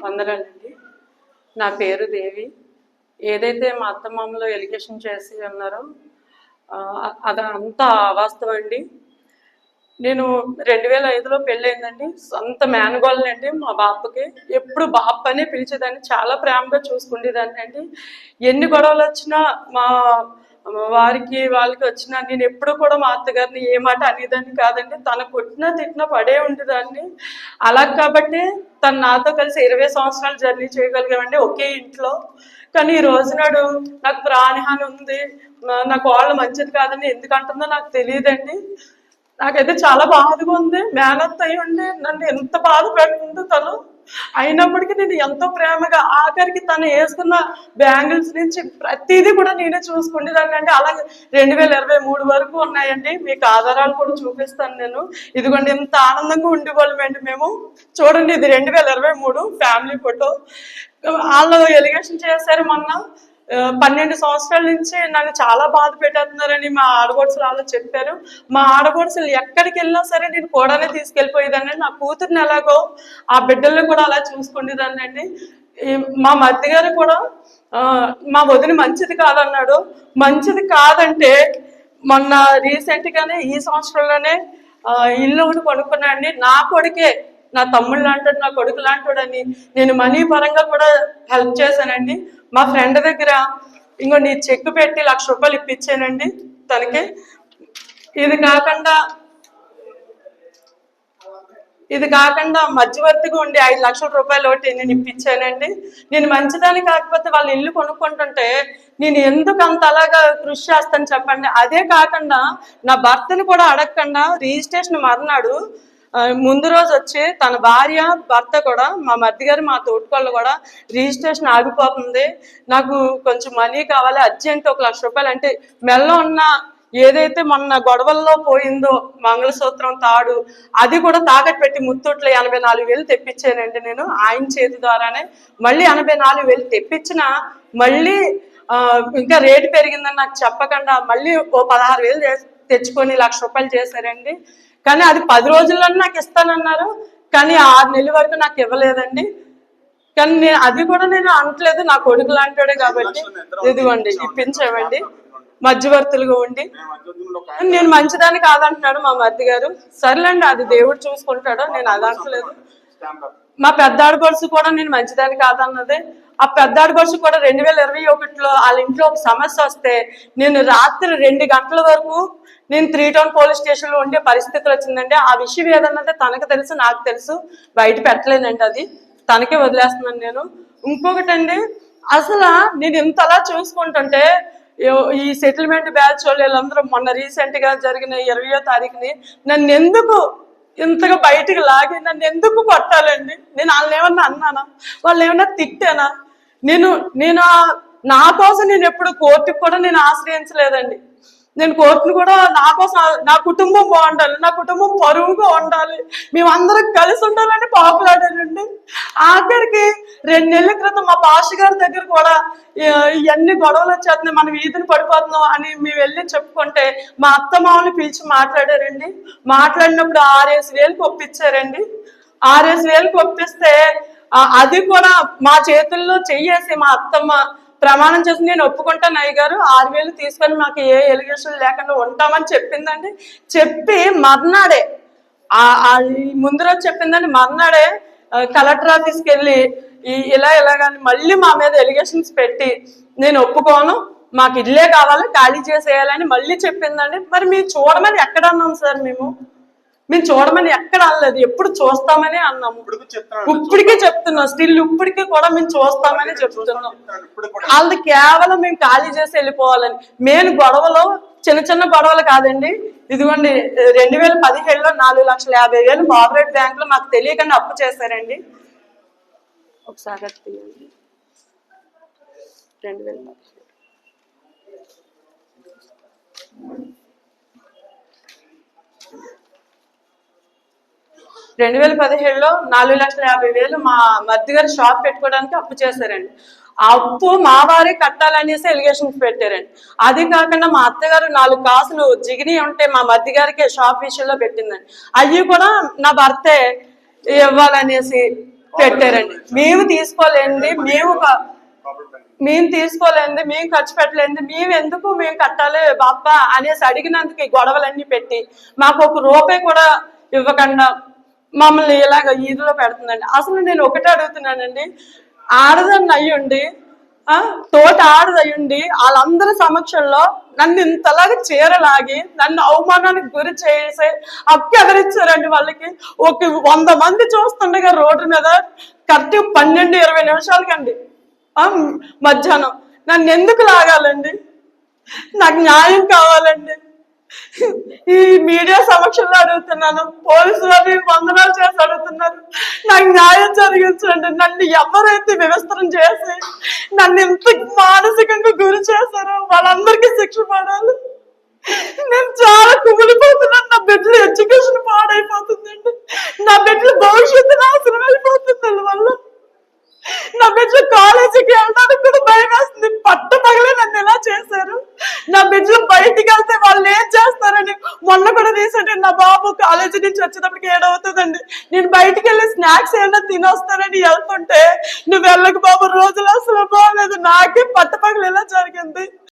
వందలండి. నా పేరు దేవి. ఏదైతే మా అత్తమామలో ఎలిగేషన్ చేసి ఉన్నారో అది అంతా అవాస్తవం అండి. నేను రెండు వేల ఐదులో పెళ్ళయిందండి. సొంత మేనగోళ్ళనండి మా బాపకి ఎప్పుడు బాప్ అనే పిలిచేదాన్ని చాలా ప్రేమగా చూసుకునేదాన్ని అండి. ఎన్ని గొడవలు వచ్చినా మా వారికి వాళ్ళకి వచ్చిన నేను ఎప్పుడు కూడా మా అత్తగారిని ఏ మాట అనేదాన్ని కాదండి. తన కొట్టినా తిట్టినా పడే ఉండేదాన్ని. అలా కాబట్టి తను నాతో కలిసి ఇరవై సంవత్సరాలు జర్నీ చేయగలిగామండి ఒకే ఇంట్లో. కానీ ఈ రోజు నాడు నాకు ప్రాణహాని ఉంది. నాకు వాళ్ళు మంచిది కాదని ఎందుకంటుందో నాకు తెలియదండి. నాకైతే చాలా బాధగా ఉంది. మేనత్ అయ్యి ఉండి నన్ను ఎంత బాధ పెడుతుందో తను అయినప్పటికీ నేను ఎంతో ప్రేమగా ఆఖరికి తను వేసుకున్న బ్యాంగిల్స్ నుంచి ప్రతిదీ కూడా నేనే చూసుకునేదాన్ని అంటే అలాగే రెండు వేల ఇరవై మూడు వరకు ఉన్నాయండి. మీకు ఆధారాలు కూడా చూపిస్తాను నేను. ఇదిగోండి ఎంత ఆనందంగా ఉండేవాళ్ళమండి మేము. చూడండి ఇది రెండు వేల ఇరవై మూడు ఫ్యామిలీ ఫోటో. వాళ్ళు ఎలిగేషన్ చేశారు మొన్న. పన్నెండు సంవత్సరాల నుంచి నన్ను చాలా బాధ పెట్టేస్తున్నారని మా ఆడపడుచులు వాళ్ళు చెప్పారు. మా ఆడపడుచులు ఎక్కడికి వెళ్ళినా సరే నేను కూడానే తీసుకెళ్ళిపోయేదాన్ని. నా కూతుర్ని ఎలాగో ఆ బిడ్డల్ని కూడా అలా చూసుకునేదాన్ని అండి. మా మధ్య గారు కూడా మా వదిన మంచిది కాదన్నాడు. మంచిది కాదంటే మొన్న రీసెంట్ గానే ఈ సంవత్సరంలోనే ఇల్లు ఒకటి కొనుక్కున్నాండి నా కొడుకే నా తమ్ముడు లాంటాడు నా కొడుకు లాంటాడని నేను మనీ పరంగా కూడా హెల్ప్ చేశానండి. మా ఫ్రెండ్ దగ్గర ఇంకో నీ చెక్ పెట్టి లక్ష రూపాయలు ఇప్పించానండి తనకి. ఇది కాకుండా ఇది కాకుండా మధ్యవర్తిగా ఉండి ఐదు లక్షల రూపాయలు ఒకటి నేను ఇప్పించానండి. నేను మంచిదాన్ని కాకపోతే వాళ్ళు ఇల్లు కొనుక్కుంటుంటే నేను ఎందుకు అంత అలాగా కృషి చేస్తాను చెప్పండి. అదే కాకుండా నా భర్తను కూడా అడగకుండా రిజిస్ట్రేషన్ మర్నాడు ముందు రోజు వచ్చి తన భార్య భర్త కూడా మా మధ్య గారు మా తోటికోళ్ళు కూడా రిజిస్ట్రేషన్ ఆగిపోతుంది నాకు కొంచెం మనీ కావాలి అర్జెంట్ ఒక లక్ష రూపాయలు. అంటే మెల్ల ఉన్న ఏదైతే మొన్న గొడవల్లో పోయిందో మంగళసూత్రం తాడు అది కూడా తాకట్టు పెట్టి ముత్తూట్లో ఎనభై నాలుగు వేలు తెప్పించానండి నేను ఆయన చేతి ద్వారానే. మళ్ళీ ఎనభై నాలుగు వేలు తెప్పించిన మళ్ళీ ఇంకా రేటు పెరిగిందని నాకు చెప్పకుండా మళ్ళీ ఓ పదహారు వేలు తెచ్చుకొని లక్ష రూపాయలు చేశారండి. కానీ అది పది రోజుల్లోనే నాకు ఇస్తానన్నారు. కానీ ఆరు నెలల వరకు నాకు ఇవ్వలేదండి. కానీ నేను అది కూడా నేను అనట్లేదు. నా కొడుకు లాంటివాడే కాబట్టి. ఇదిగోండి ఇప్పించామండి మధ్యవర్తులుగా ఉండి. నేను మంచిదాన్ని కాదంటున్నాడు మా మధ్య గారు సర్లేండి అది దేవుడు చూసుకుంటాడు నేను అది అనట్లేదు. మా పెద్దాడు గొలుసు కూడా నేను మంచిదాన్ని కాదన్నది. ఆ పెద్దాడు గొలుసు కూడా రెండు వేల ఇరవై ఒకటిలో వాళ్ళ ఇంట్లో ఒక సమస్య వస్తే నేను రాత్రి రెండు గంటల వరకు నేను త్రీ టౌన్ పోలీస్ స్టేషన్లో ఉండే పరిస్థితులు వచ్చిందండి. ఆ విషయం ఏదన్నది తనకు తెలుసు నాకు తెలుసు. బయట పెట్టలేదండి అది. తనకే వదిలేస్తున్నాను నేను. ఇంకొకటి అండి అసలు నేను ఇంతలా చూసుకుంటుంటే ఈ సెటిల్మెంట్ బ్యాచ్ వాళ్ళు వీళ్ళందరూ మొన్న రీసెంట్గా జరిగిన ఇరవయో తారీఖుని నన్ను ఎందుకు ఇంతగా బయటికి లాగి నన్ను ఎందుకు కొట్టాలండి? నేను వాళ్ళని ఏమన్నా అన్నానా? వాళ్ళు ఏమన్నా తిట్టానా? నేను నేను నా కోసం నేను ఎప్పుడు కోర్టుకు కూడా నేను ఆశ్రయించలేదండి. నేను కోర్టును కూడా నా కోసం నా కుటుంబం బాగుండాలి నా కుటుంబం పరువుగా ఉండాలి. మేమందరం కలిసి ఉండాలని పాపులాడానండి ఆఖరికి రెండు నెలల క్రితం మా పాష గారి దగ్గర కూడా ఇవన్నీ గొడవలు వచ్చేస్తున్నాయి మనం వీధిని పడిపోతున్నాం అని మేము వెళ్ళి చెప్పుకుంటే మా అత్త మామని పిలిచి మాట్లాడారండి. మాట్లాడినప్పుడు ఆరేసి వేలకు ఒప్పించారండి. ఆరేసి వేలకు ఒప్పిస్తే అది కూడా మా చేతుల్లో చెయ్యేసి మా అత్తమ్మ ప్రమాణం చేసి నేను ఒప్పుకుంటాను అయ్య గారు. ఆరు వేలు తీసుకొని మాకు ఏ ఎలిగేషన్ లేకుండా ఉంటామని చెప్పిందండి. చెప్పి మర్నాడే ముందు రోజు చెప్పిందండి మర్నాడే కలెక్టర్ ఆఫీస్కి వెళ్ళి ఇలా ఇలా కానీ మళ్ళీ మా మీద ఎలిగేషన్స్ పెట్టి నేను ఒప్పుకోను మాకు ఇల్లే కావాలి ఖాళీ చేసేయాలని మళ్ళీ చెప్పిందండి. మరి మీరు చూడమని ఎక్కడ అన్నాం సార్ మేము? మేము చూడమని ఎక్కడ అనలేదు. ఎప్పుడు చూస్తామని అన్నాము. చెప్తున్నాను. ఇప్పటికే చెప్తున్నాం స్టిల్ ఇప్పటికీ కూడా మేము చూస్తామని చెప్తున్నాం. వాళ్ళది కేవలం మేము ఖాళీ చేసి వెళ్ళిపోవాలని. మెయిన్ గొడవలు చిన్న చిన్న గొడవలు కాదండి. ఇదిగోండి రెండు వేల పదిహేడులో నాలుగు లక్షల యాభై వేలు కోఆపరేట్ బ్యాంక్లో మాకు తెలియకుండా అప్పు చేశారండి. ఒకసారి రెండు వేల పదిహేడు. రెండు వేల పదిహేడులో నాలుగు లక్షల యాభై వేలు మా మధ్య గారు షాప్ పెట్టుకోవడానికి అప్పు చేశారండి. ఆ అప్పు మా వారే కట్టాలనేసి ఎలిగేషన్స్ పెట్టారండి. అది కాకుండా మా అత్తగారు నాలుగు కాసులు జిగిని ఉంటే మా మధ్య గారికి షాప్ విషయంలో పెట్టిందండి. అవి కూడా నా భర్తే ఇవ్వాలనేసి పెట్టారండి. మేము తీసుకోలేండి మేము మేము తీసుకోలేంది మేము ఖర్చు పెట్టలేదు మేము ఎందుకు మేము కట్టాలి బాప్పా అనేసి అడిగినందుకు ఈ గొడవలన్నీ పెట్టి మాకు ఒక రూపాయి కూడా ఇవ్వకుండా మమ్మల్ని ఇలాగ ఈదులో పెడుతుందండి. అసలు నేను ఒకటే అడుగుతున్నానండి. ఆడదాన్ని అయ్యుండి తోట ఆడదయ్యుండి వాళ్ళందరి సమక్షంలో నన్ను ఇంతలాగా చీరలాగి నన్ను అవమానానికి గురి చేసే అప్పు వాళ్ళకి? ఒక వంద మంది చూస్తుండగా రోడ్డు మీద కరెక్ట్ పన్నెండు ఇరవై నిమిషాలకండి. మధ్యాహ్నం. నన్ను ఎందుకు లాగాలండి? నాకు న్యాయం కావాలండి. ఈ మీడియా సమక్షంలో అడుగుతున్నాను. పోలీసులు అవి వందనాలు చేసి అడుగుతున్నారు. నాకు న్యాయం జరిగించండి. నన్ను ఎవరైతే వ్యవస్థను చేసి నన్ను ఎంత మానసికంగా గురి చేశారో వాళ్ళందరికీ శిక్ష పడాలి. నేను చాలా కుమిలిపోతున్నాను. నా బిడ్డల ఎడ్యుకేషన్ పాడైపోతుందండి. నా బిడ్డల భవిష్యత్తు నాశనం అయిపోతుంది వల్ల నా బిడ్డలు కాలేజీకి వెళ్ళడానికి కూడా భయం వేస్తుంది పట్ట పగలే నన్ను ఎలా చేశారు నా బిడ్డలు బయటికి వెళ్తే వాళ్ళు ఏం చేస్తారని మొన్న కూడా రీసెంట్ నా బాబు కాలేజీ నుంచి వచ్చేటప్పటికి ఏడవుతుందండి. నేను బయటికి వెళ్ళి స్నాక్స్ ఏమైనా తినొస్తానని వెళ్తుంటే నువ్వు వెళ్ళక బాబు రోజులు అసలు బాగలేదు నాకే పట్టపగలు ఎలా జరిగింది.